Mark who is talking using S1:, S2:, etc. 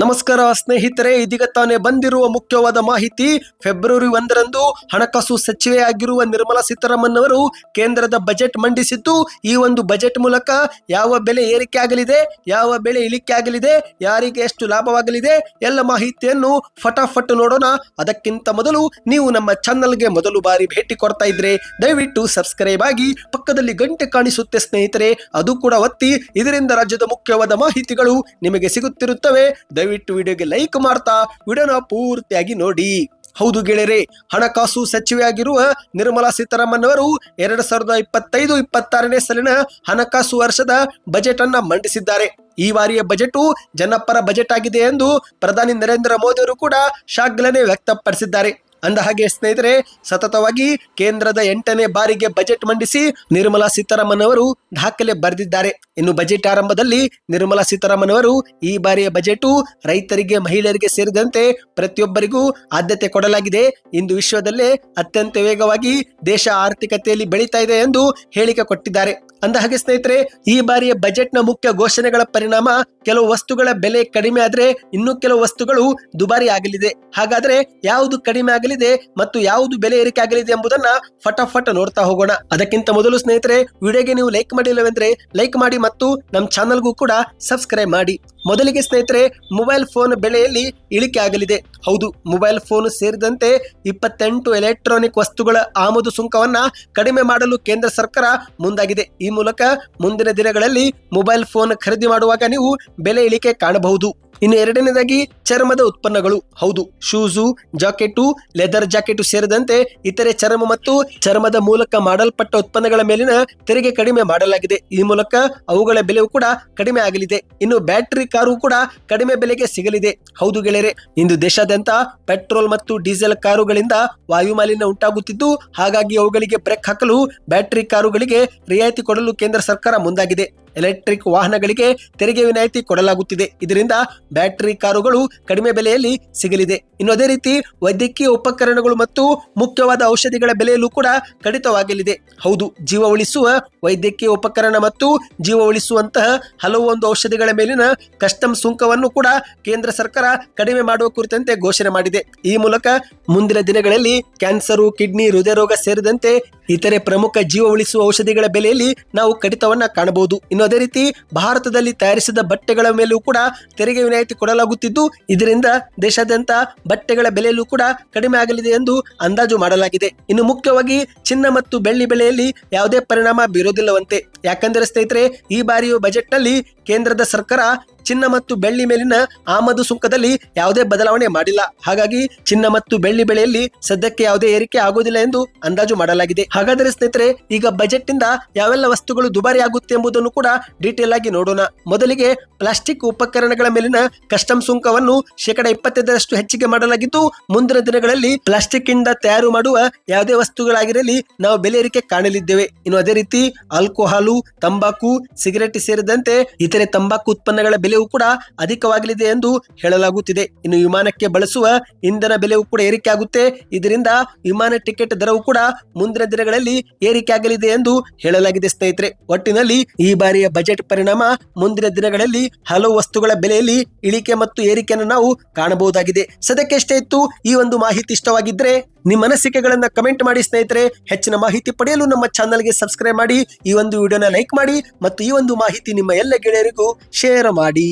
S1: ನಮಸ್ಕಾರ ಸ್ನೇಹಿತರೆ, ಇದೀಗ ತಾನೇ ಬಂದಿರುವ ಮುಖ್ಯವಾದ ಮಾಹಿತಿ, ಫೆಬ್ರವರಿ ಒಂದರಂದು ಹಣಕಾಸು ಸಚಿವೆಯಾಗಿರುವ ನಿರ್ಮಲಾ ಸೀತಾರಾಮನ್ ಅವರು ಕೇಂದ್ರದ ಬಜೆಟ್ ಮಂಡಿಸಿದ್ದು, ಈ ಒಂದು ಬಜೆಟ್ ಮೂಲಕ ಯಾವ ಬೆಲೆ ಏರಿಕೆ ಆಗಲಿದೆ, ಯಾವ ಬೆಲೆ ಇಳಿಕೆ ಆಗಲಿದೆ, ಯಾರಿಗೆ ಎಷ್ಟು ಲಾಭವಾಗಲಿದೆ, ಎಲ್ಲ ಮಾಹಿತಿಯನ್ನು ಫಟಾಫಟ್ ನೋಡೋಣ. ಅದಕ್ಕಿಂತ ಮೊದಲು ನೀವು ನಮ್ಮ ಚಾನಲ್ಗೆ ಮೊದಲು ಬಾರಿ ಭೇಟಿ ಕೊಡ್ತಾ ಇದ್ರೆ, ದಯವಿಟ್ಟು ಸಬ್ಸ್ಕ್ರೈಬ್ ಆಗಿ ಪಕ್ಕದಲ್ಲಿ ಗಂಟೆ ಕಾಣಿಸುತ್ತೆ ಸ್ನೇಹಿತರೆ, ಅದು ಕೂಡ ಒತ್ತಿ, ಇದರಿಂದ ರಾಜ್ಯದ ಮುಖ್ಯವಾದ ಮಾಹಿತಿಗಳು ನಿಮಗೆ ಸಿಗುತ್ತಿರುತ್ತವೆ. ದಯವಿಟ್ಟು ವಿಡಿಯೋಗೆ ಲೈಕ್ ಮಾಡ್ತಾ ವಿಡಿಯೋನ ಪೂರ್ತಿಯಾಗಿ ನೋಡಿ. ಹೌದು ಗೆಳೆಯರೆ, ಹಣಕಾಸು ಸಚಿವೆಯಾಗಿರುವ ನಿರ್ಮಲಾ ಸೀತಾರಾಮನ್ ಅವರು ಎರಡ್ ಸಾವಿರದ ಇಪ್ಪತ್ತೈದು, ಇಪ್ಪತ್ತಾರನೇ ಸಾಲಿನ ಹಣಕಾಸು ವರ್ಷದ ಬಜೆಟ್ ಅನ್ನ ಮಂಡಿಸಿದ್ದಾರೆ. ಈ ಬಾರಿಯ ಬಜೆಟ್ ಜನಪರ ಬಜೆಟ್ ಆಗಿದೆ ಎಂದು ಪ್ರಧಾನಿ ನರೇಂದ್ರ ಮೋದಿ ಅವರು ಕೂಡ ಶಾಗ್ಲನೆ ವ್ಯಕ್ತಪಡಿಸಿದ್ದಾರೆ. ಅಂದ ಹಾಗೆ ಸ್ನೇಹಿತರೆ, ಸತತವಾಗಿ ಕೇಂದ್ರದ ಎಂಟನೇ ಬಾರಿಗೆ ಬಜೆಟ್ ಮಂಡಿಸಿ ನಿರ್ಮಲಾ ಸೀತಾರಾಮನ್ ಅವರು ದಾಖಲೆ ಬರೆದಿದ್ದಾರೆ. ಇನ್ನು ಬಜೆಟ್ ಆರಂಭದಲ್ಲಿ ನಿರ್ಮಲಾ ಸೀತಾರಾಮನ್ ಅವರು ಈ ಬಾರಿಯ ಬಜೆಟ್ ರೈತರಿಗೆ, ಮಹಿಳೆಯರಿಗೆ ಸೇರಿದಂತೆ ಪ್ರತಿಯೊಬ್ಬರಿಗೂ ಆದ್ಯತೆ ಕೊಡಲಾಗಿದೆ. ಇಂದು ವಿಶ್ವದಲ್ಲೇ ಅತ್ಯಂತ ವೇಗವಾಗಿ ದೇಶ ಆರ್ಥಿಕತೆಯಲ್ಲಿ ಬೆಳೀತಾ ಇದೆ ಎಂದು ಹೇಳಿಕೆ ಕೊಟ್ಟಿದ್ದಾರೆ. ಅಂದ ಹಾಗೆ ಸ್ನೇಹಿತರೆ, ಈ ಬಾರಿಯ ಬಜೆಟ್ನ ಮುಖ್ಯ ಘೋಷಣೆಗಳ ಪರಿಣಾಮ ಕೆಲವು ವಸ್ತುಗಳ ಬೆಲೆ ಕಡಿಮೆ ಆದ್ರೆ ಇನ್ನು ಕೆಲವು ವಸ್ತುಗಳು ದುಬಾರಿ ಆಗಲಿದೆ. ಹಾಗಾದ್ರೆ ಯಾವುದು ಕಡಿಮೆ ಆಗಲಿದೆ ಮತ್ತು ಯಾವುದು ಬೆಲೆ ಏರಿಕೆ ಆಗಲಿದೆ ಎಂಬುದನ್ನ ಫಟಾಫಟ್ ನೋಡ್ತಾ ಹೋಗೋಣ. ಅದಕ್ಕಿಂತ ಮೊದಲು ಸ್ನೇಹಿತರೆ, ವಿಡಿಯೋಗೆ ನೀವು ಲೈಕ್ ಮಾಡಿಲ್ಲವೆಂದ್ರೆ ಲೈಕ್ ಮಾಡಿ ಮತ್ತು ನಮ್ಮ ಚಾನಲ್ಗೂ ಕೂಡ ಸಬ್ಸ್ಕ್ರೈಬ್ ಮಾಡಿ. ಮೊದಲಿಗೆ ಸ್ನೇಹಿತರೆ, ಮೊಬೈಲ್ ಫೋನ್ ಬೆಲೆಯಲ್ಲಿ ಇಳಿಕೆ ಆಗಲಿದೆ. ಹೌದು, ಮೊಬೈಲ್ ಫೋನ್ ಸೇರಿದಂತೆ ಇಪ್ಪತ್ತೆಂಟು ಎಲೆಕ್ಟ್ರಾನಿಕ್ ವಸ್ತುಗಳ ಆಮದು ಸುಂಕವನ್ನ ಕಡಿಮೆ ಮಾಡಲು ಕೇಂದ್ರ ಸರ್ಕಾರ ಮುಂದಾಗಿದೆ. ಈ ಮೂಲಕ ಮುಂದಿನ ದಿನಗಳಲ್ಲಿ ಮೊಬೈಲ್ ಫೋನ್ ಖರೀದಿ ಮಾಡುವಾಗ ನೀವು ಬೆಲೆ ಇಳಿಕೆ ಕಾಣಬಹುದು. ಇನ್ನು ಎರಡನೇದಾಗಿ ಚರ್ಮದ ಉತ್ಪನ್ನಗಳು. ಹೌದು, ಶೂಸು, ಜಾಕೆಟು, ಲೆದರ್ ಜಾಕೆಟು ಸೇರಿದಂತೆ ಇತರೆ ಚರ್ಮ ಮತ್ತು ಚರ್ಮದ ಮೂಲಕ ಮಾಡಲ್ಪಟ್ಟ ಉತ್ಪನ್ನಗಳ ಮೇಲಿನ ತೆರಿಗೆ ಕಡಿಮೆ ಮಾಡಲಾಗಿದೆ. ಈ ಮೂಲಕ ಅವುಗಳ ಬೆಲೆಯೂ ಕೂಡ ಕಡಿಮೆ ಆಗಲಿದೆ. ಇನ್ನು ಬ್ಯಾಟರಿ ಕಾರು ಕೂಡ ಕಡಿಮೆ ಬೆಲೆಗೆ ಸಿಗಲಿದೆ. ಹೌದು ಗೆಳೆಯರೆ, ಇಂದು ದೇಶಾದ್ಯಂತ ಪೆಟ್ರೋಲ್ ಮತ್ತು ಡೀಸೆಲ್ ಕಾರುಗಳಿಂದ ವಾಯು ಮಾಲಿನ್ಯ ಉಂಟಾಗುತ್ತಿದ್ದು, ಹಾಗಾಗಿ ಅವುಗಳಿಗೆ ಬ್ರೇಕ್ ಹಾಕಲು ಬ್ಯಾಟರಿ ಕಾರುಗಳಿಗೆ ರಿಯಾಯಿತಿ ಕೊಡಲು ಕೇಂದ್ರ ಸರ್ಕಾರ ಮುಂದಾಗಿದೆ. ಎಲೆಕ್ಟ್ರಿಕ್ ವಾಹನಗಳಿಗೆ ತೆರಿಗೆ ವಿನಾಯಿತಿ ಕೊಡಲಾಗುತ್ತಿದೆ. ಇದರಿಂದ ಬ್ಯಾಟರಿ ಕಾರುಗಳು ಕಡಿಮೆ ಬೆಲೆಯಲ್ಲಿ ಸಿಗಲಿದೆ. ಇನ್ನು ಅದೇ ರೀತಿ ವೈದ್ಯಕೀಯ ಉಪಕರಣಗಳು ಮತ್ತು ಮುಖ್ಯವಾದ ಔಷಧಿಗಳ ಬೆಲೆಯಲ್ಲೂ ಕೂಡ ಕಡಿತವಾಗಲಿದೆ. ಹೌದು, ಜೀವ ಉಳಿಸುವ ವೈದ್ಯಕೀಯ ಉಪಕರಣ ಮತ್ತು ಜೀವ ಉಳಿಸುವಂತಹ ಹಲವು ಒಂದು ಔಷಧಿಗಳ ಮೇಲಿನ ಕಸ್ಟಮ್ ಸುಂಕವನ್ನು ಕೂಡ ಕೇಂದ್ರ ಸರ್ಕಾರ ಕಡಿಮೆ ಮಾಡುವ ಕುರಿತಂತೆ ಘೋಷಣೆ ಮಾಡಿದೆ. ಈ ಮೂಲಕ ಮುಂದಿನ ದಿನಗಳಲ್ಲಿ ಕ್ಯಾನ್ಸರು, ಕಿಡ್ನಿ ಹೃದಯ ರೋಗ ಸೇರಿದಂತೆ ಇತರೆ ಪ್ರಮುಖ ಜೀವ ಉಳಿಸುವ ಔಷಧಿಗಳ ಬೆಲೆಯಲ್ಲಿ ನಾವು ಕಡಿತವನ್ನ ಕಾಣಬಹುದು. ಇನ್ನು ಅದೇ ರೀತಿ ಭಾರತದಲ್ಲಿ ತಯಾರಿಸಿದ ಬಟ್ಟೆಗಳ ಮೇಲೂ ಕೂಡ ತೆರಿಗೆ ವಿನಾಯಿತಿ ಕೊಡಲಾಗುತ್ತಿದ್ದು, ಇದರಿಂದ ದೇಶಾದ್ಯಂತ ಬಟ್ಟೆಗಳ ಬೆಲೆಯಲ್ಲೂ ಕೂಡ ಕಡಿಮೆ ಆಗಲಿದೆ ಎಂದು ಅಂದಾಜು ಮಾಡಲಾಗಿದೆ. ಇನ್ನು ಮುಖ್ಯವಾಗಿ ಚಿನ್ನ ಮತ್ತು ಬೆಳ್ಳಿ ಬೆಲೆಯಲ್ಲಿ ಯಾವುದೇ ಪರಿಣಾಮ ಬೀರೋದಿಲ್ಲವಂತೆ. ಯಾಕಂದರೆ ಸ್ನೇಹಿತರೆ, ಈ ಬಾರಿಯ ಬಜೆಟ್ನಲ್ಲಿ ಕೇಂದ್ರದ ಸರ್ಕಾರ ಚಿನ್ನ ಮತ್ತು ಬೆಳ್ಳಿ ಮೇಲಿನ ಆಮದು ಸುಂಕದಲ್ಲಿ ಯಾವುದೇ ಬದಲಾವಣೆ ಮಾಡಿಲ್ಲ. ಹಾಗಾಗಿ ಚಿನ್ನ ಮತ್ತು ಬೆಳ್ಳಿ ಬೆಳೆಯಲ್ಲಿ ಸದ್ಯಕ್ಕೆ ಯಾವುದೇ ಏರಿಕೆ ಆಗುವುದಿಲ್ಲ ಎಂದು ಅಂದಾಜು ಮಾಡಲಾಗಿದೆ. ಹಾಗಾದರೆ ಸ್ನೇಹಿತರೆ, ಈಗ ಬಜೆಟ್ ಇಂದ ಯಾವೆಲ್ಲ ವಸ್ತುಗಳು ದುಬಾರಿ ಆಗುತ್ತೆ ಎಂಬುದನ್ನು ಕೂಡ ಡೀಟೇಲ್ ಆಗಿ ನೋಡೋಣ. ಮೊದಲಿಗೆ ಪ್ಲಾಸ್ಟಿಕ್ ಉಪಕರಣಗಳ ಮೇಲಿನ ಕಸ್ಟಮ್ ಸುಂಕವನ್ನು ಶೇಕಡ ಇಪ್ಪತ್ತೈದರಷ್ಟು ಹೆಚ್ಚಿಗೆ ಮಾಡಲಾಗಿದ್ದು, ಮುಂದಿನ ದಿನಗಳಲ್ಲಿ ಪ್ಲಾಸ್ಟಿಕ್ ಇಂದ ತಯಾರು ಮಾಡುವ ಯಾವುದೇ ವಸ್ತುಗಳಾಗಿರಲಿ ನಾವು ಬೆಲೆ ಏರಿಕೆ ಕಾಣಲಿದ್ದೇವೆ. ಇನ್ನು ಅದೇ ರೀತಿ ಆಲ್ಕೋಹಾಲು, ತಂಬಾಕು, ಸಿಗರೇಟ್ ಸೇರಿದಂತೆ ತಂಬಾಕು ಉತ್ಪನ್ನಗಳ ಬೆಲೆಯೂ ಕೂಡ ಅಧಿಕವಾಗಲಿದೆ ಎಂದು ಹೇಳಲಾಗುತ್ತಿದೆ. ಇನ್ನು ವಿಮಾನಕ್ಕೆ ಬಳಸುವ ಇಂಧನ ಬೆಲೆಯೂ ಕೂಡ ಏರಿಕೆ ಆಗುತ್ತೆ ಇದರಿಂದ ವಿಮಾನ ಟಿಕೆಟ್ ದರವು ಕೂಡ ಮುಂದಿನ ದಿನಗಳಲ್ಲಿ ಏರಿಕೆ ಆಗಲಿದೆ ಎಂದು ಹೇಳಲಾಗಿದೆ ಸ್ನೇಹಿತರೆ. ಒಟ್ಟಿನಲ್ಲಿ ಈ ಬಾರಿಯ ಬಜೆಟ್ ಪರಿಣಾಮ ಮುಂದಿನ ದಿನಗಳಲ್ಲಿ ಹಲವು ವಸ್ತುಗಳ ಬೆಲೆಯಲ್ಲಿ ಇಳಿಕೆ ಮತ್ತು ಏರಿಕೆಯನ್ನು ನಾವು ಕಾಣಬಹುದಾಗಿದೆ. ಸದ್ಯಕ್ಕೆ ಇಷ್ಟೇ ಇತ್ತು ಈ ಒಂದು ಮಾಹಿತಿ ಇಷ್ಟವಾಗಿದ್ರೆ ನಿಮ್ಮ ಅನಿಸಿಕೆಗಳನ್ನ ಕಮೆಂಟ್ ಮಾಡಿ ಸ್ನೇಹಿತರೆ, ಹೆಚ್ಚಿನ ಮಾಹಿತಿ ಪಡೆಯಲು ನಮ್ಮ ಚಾನಲ್ಗೆ ಸಬ್ಸ್ಕ್ರೈಬ್ ಮಾಡಿ, ಈ ಒಂದು ವಿಡಿಯೋನ ಲೈಕ್ ಮಾಡಿ, ಮತ್ತು ಈ ಒಂದು ಮಾಹಿತಿ ನಿಮ್ಮ ಎಲ್ಲ ಗೆಳೆಯರಿಗೂ ಶೇರ್ ಮಾಡಿ.